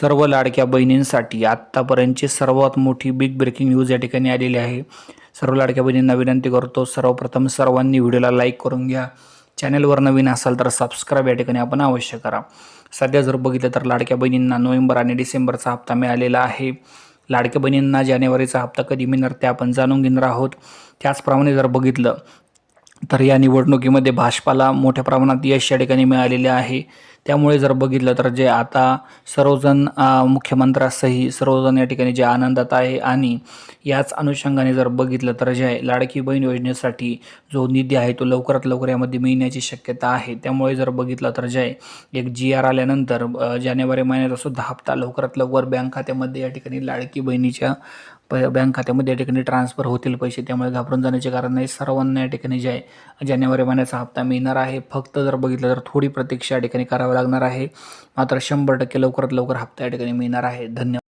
सर्व लाडक्या बहिणींसाठी आत्तापर्यंतची सर्वात मोठी बिग ब्रेकिंग न्यूज या ठिकाणी आलेली आहे. सर्व लाडक्या बहिणींना विनंती करतो सर्वप्रथम सर्वांनी व्हिडिओला लाईक करून घ्या. चॅनलवर नवीन असाल तर सबस्क्राईब या ठिकाणी आपण अवश्य करा. सध्या जर बघितलं तर लाडक्या बहिणींना नोव्हेंबर आणि डिसेंबरचा हप्ता मिळालेला आहे. लाडक्या बहिणींना जानेवारीचा हप्ता कधी मिळणार ते आपण जाणून घेणार आहोत. त्याचप्रमाणे जर बघितलं तर या निवडणुकीमध्ये भाजपाला मोठ्या प्रमाणात यश या ठिकाणी मिळालेले आहे. त्यामुळे जर बघितलं तर जे आता सर्वजण मुख्यमंत्र्यासही सर्वजण या ठिकाणी जे आनंदात आहे आणि याच अनुषंगाने जर बघितलं तर जे आहे लाडकी बहीण योजनेसाठी जो निधी आहे तो लवकरात लवकर यामध्ये मिळण्याची शक्यता आहे. त्यामुळे जर बघितलं तर जे आहे एक जी आर आल्यानंतर जानेवारी महिन्याचा सुद्धा हप्ता लवकरात लवकर बँक खात्यामध्ये या ठिकाणी लाडकी बहिणीच्या प बँक खात्यामध्ये या ठिकाणी ट्रान्सफर होतील पैसे. त्यामुळे घाबरून जाण्याचे कारण नाही. सर्वांना या ठिकाणी जे आहे जानेवारी महिन्याचा हप्ता मिळणार आहे. फक्त जर बघितलं तर थोडी प्रतीक्षा या ठिकाणी करावी लागणार आहे. मात्र शंभर टक्के लवकरात लवकर हप्ता या ठिकाणी मिळणार आहे. धन्यवाद.